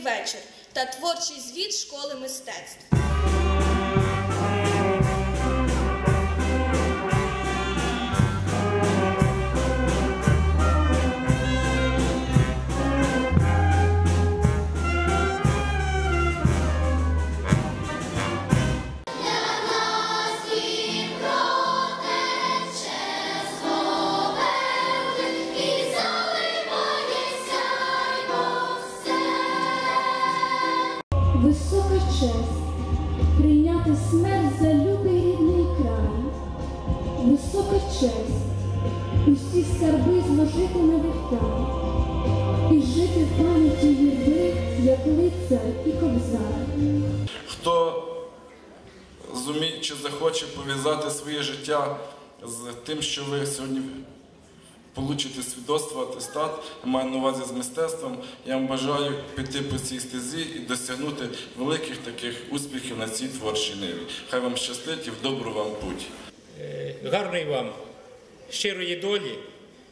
вечір та творчий звіт школи мистецтв. Честь прийняти смерть за любий рідний край, висока честь усі скарби зложити на вівтар і жити в пам'яті юрби, як лицар і кобзар. Хто зуміє чи захоче пов'язати своє життя з тим, що ви сьогодні получите свідоцтво, атестат, я маю на увазі з мистецтвом, я вам бажаю піти по цій стезі і досягнути великих таких успіхів на цій творчій ниві. Хай вам щастить і в добру вам путь. Е, гарної вам щирої долі,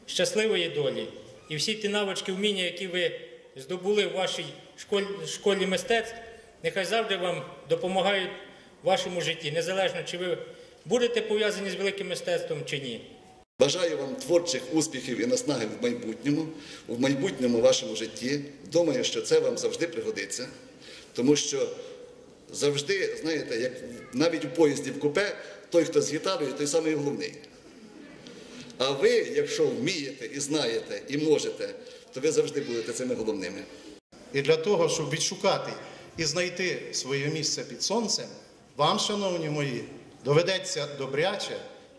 щасливої долі і всі ті навички, вміння, які ви здобули в вашій школі, школі мистецтв, нехай завжди вам допомагають в вашому житті, незалежно чи ви будете пов'язані з великим мистецтвом чи ні. Бажаю вам творчих успіхів і наснаги в майбутньому, в майбутньому вашому житті. Думаю, що це вам завжди пригодиться, тому що завжди, знаєте, як навіть у поїзді в купе, той, хто з гітарою, той самий головний. А ви, якщо вмієте і знаєте, і можете, то ви завжди будете цими головними. І для того, щоб відшукати і знайти своє місце під сонцем, вам, шановні мої, доведеться добряче,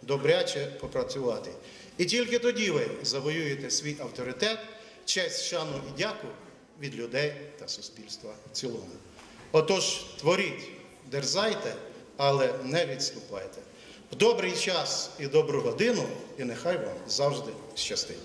добряче попрацювати. І тільки тоді ви завоюєте свій авторитет, честь, шану і дяку від людей та суспільства в цілому. Отож, творіть, дерзайте, але не відступайте. В добрий час і добру годину, і нехай вам завжди щастить.